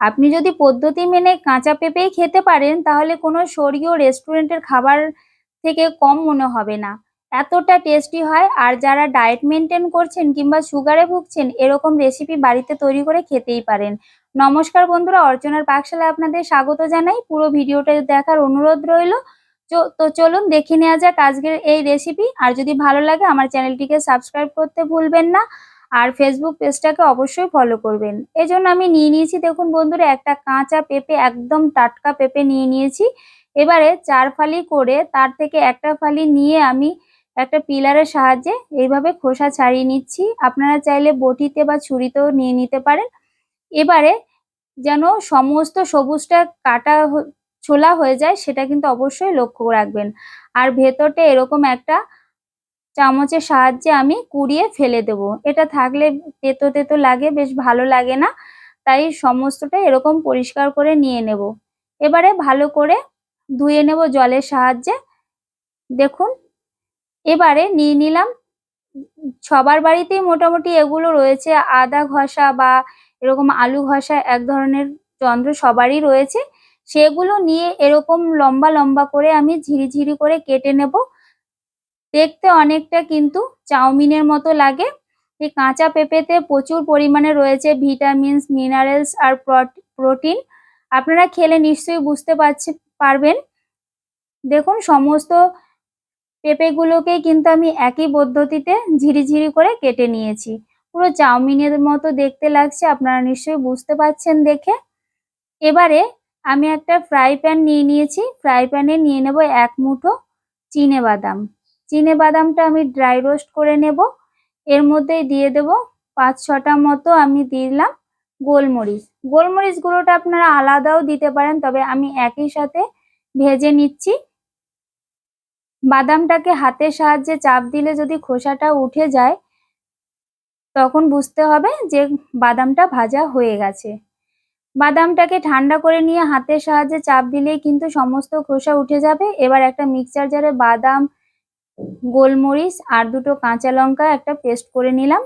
আপনি যদি পদ্ধতি মেনে কাঁচা পেঁপেই খেতে পারেন, তাহলে কোনো স্বর্গীয় রেস্টুরেন্টের খাবার থেকে কম মনে হবে না। এতটা টেস্টি হয়, আর যারা ডায়েট মেনটেন করছেন কিংবা সুগারে ভুগছেন, এরকম রেসিপি বাড়িতে তৈরি করে খেতেই পারেন। নমস্কার বন্ধুরা, অর্চনার পাকশালায় আপনাদের স্বাগত জানাই। পুরো ভিডিওটা দেখার অনুরোধ রইল। তো চলুন দেখে নেওয়া যাক আজকের এই রেসিপি। আর যদি ভালো লাগে, আমার চ্যানেলটিকে সাবস্ক্রাইব করতে ভুলবেন না। আর ফেসবুক পেজটাকে অবশ্যই ফলো করবেন। এজন্য আমি নিয়ে নিয়েছি, দেখুন বন্ধুরা, একটা কাঁচা পেঁপে, একদম টাটকা পেঁপে নিয়ে নিয়েছি। এবারে চার ফালি করে তার থেকে একটা ফালি নিয়ে আমি একটা পিলারের সাহায্যে এইভাবে খোসা ছাড়িয়ে নিচ্ছি। আপনারা চাইলে বটিতে বা ছুরিতেও নিয়ে নিতে পারেন। এবারে যেন সমস্ত সবুজটা কাটা ছোলা হয়ে যায়, সেটা কিন্তু অবশ্যই লক্ষ্য রাখবেন। আর ভেতরটা এরকম একটা চামচের সাহায্যে আমি কুড়িয়ে ফেলে দেব। এটা থাকলে তেতো তেতো লাগে, বেশ ভালো লাগে না। তাই সমস্তটা এরকম পরিষ্কার করে নিয়ে নেব। এবারে ভালো করে ধুয়ে নেব জলের সাহায্যে। দেখুন, এবারে নিয়ে নিলাম। সবার বাড়িতেই মোটামুটি এগুলো রয়েছে। আদা ঘষা বা এরকম আলু ঘষা এক ধরনের যন্ত্র সবারই রয়েছে। সেগুলো নিয়ে এরকম লম্বা লম্বা করে আমি ঝিরিঝিরি করে কেটে নেব। দেখতে অনেকটা কিন্তু চাউমিনের মতো লাগে। এই কাঁচা পেঁপেতে প্রচুর পরিমাণে রয়েছে ভিটামিনস, মিনারেলস আর প্রোটিন। আপনারা খেলে নিশ্চয়ই বুঝতে পারছে পারবেন। দেখুন, সমস্ত পেঁপেগুলোকে কিন্তু আমি একই পদ্ধতিতে ঝিরিঝিরি করে কেটে নিয়েছি। পুরো চাউমিনের মতো দেখতে লাগছে, আপনারা নিশ্চয়ই বুঝতে পারছেন দেখে। এবারে আমি একটা ফ্রাই প্যান নিয়ে নিয়েছি। ফ্রাই প্যানে নিয়ে নেব এক মুঠো চিনে বাদাম। চিনে বাদামটা আমি ড্রাই রোস্ট করে নেব। এর মধ্যে দিয়ে দেব পাঁচ ছটা মতো আমি দিলাম গোলমরিচ। গোলমরিচ গুঁড়োটা আপনারা আলাদাও দিতে পারেন, তবে আমি একই সাথে ভেজে নিচ্ছি। বাদামটাকে হাতের সাহায্যে চাপ দিলে যদি খোসাটা উঠে যায়, তখন বুঝতে হবে যে বাদামটা ভাজা হয়ে গেছে। বাদামটাকে ঠান্ডা করে নিয়ে হাতের সাহায্যে চাপ দিলেই কিন্তু সমস্ত খোসা উঠে যাবে। এবার একটা মিক্সচার জারে বাদাম গোলমরিচ আর দুটো কাঁচা লঙ্কা একটা পেস্ট করে নিলাম।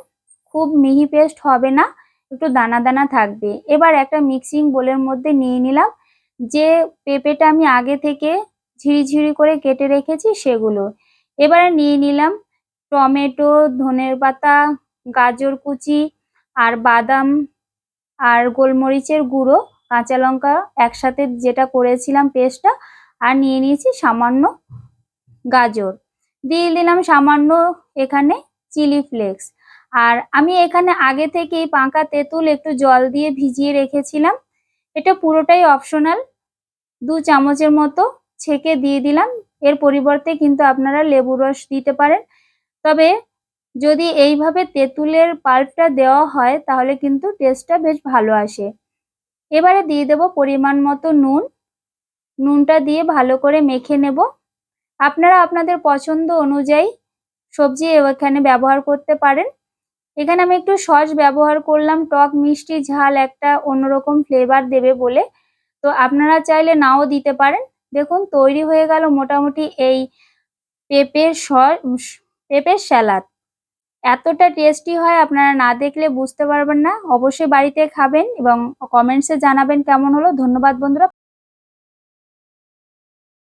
খুব মিহি পেস্ট হবে না, একটু দানা দানা থাকবে। এবার একটা মিক্সিং বোলের মধ্যে নিয়ে নিলাম। যে পেঁপেটা আমি আগে থেকে ঝিরিঝিরি করে কেটে রেখেছি সেগুলো। এবারে নিয়ে নিলাম টমেটো, ধনের পাতা, গাজর কুচি আর বাদাম আর গোলমরিচের গুঁড়ো, কাঁচা লঙ্কা একসাথে যেটা করেছিলাম পেস্টটা, আর নিয়ে নিয়েছি সামান্য গাজর। দিয়ে দিলাম সামান্য এখানে চিলি ফ্লেক্স। আর আমি এখানে আগে থেকেই পাঁকা তেঁতুল একটু জল দিয়ে ভিজিয়ে রেখেছিলাম। এটা পুরোটাই অপশনাল। দু চামচের মতো ছেঁকে দিয়ে দিলাম। এর পরিবর্তে কিন্তু আপনারা লেবু রস দিতে পারেন। তবে যদি এইভাবে তেঁতুলের পাল্পটা দেওয়া হয়, তাহলে কিন্তু টেস্টটা বেশ ভালো আসে। এবারে দিয়ে দেব পরিমাণ মতো নুন। নুনটা দিয়ে ভালো করে মেখে নেব। আপনারা আপনাদের পছন্দ অনুযায়ী সবজি এখানে ব্যবহার করতে পারেন। এখানে আমি একটু সস ব্যবহার করলাম, টক, মিষ্টি, ঝাল একটা অন্যরকম ফ্লেভার দেবে বলে। তো আপনারা চাইলে নাও দিতে পারেন। দেখুন, তৈরি হয়ে গেল মোটামুটি এই পেঁপের সস পেঁপের স্যালাদ এতটা টেস্টি হয় আপনারা না দেখলে বুঝতে পারবেন না। অবশ্যই বাড়িতে খাবেন এবং কমেন্টসে জানাবেন কেমন হলো। ধন্যবাদ বন্ধুরা।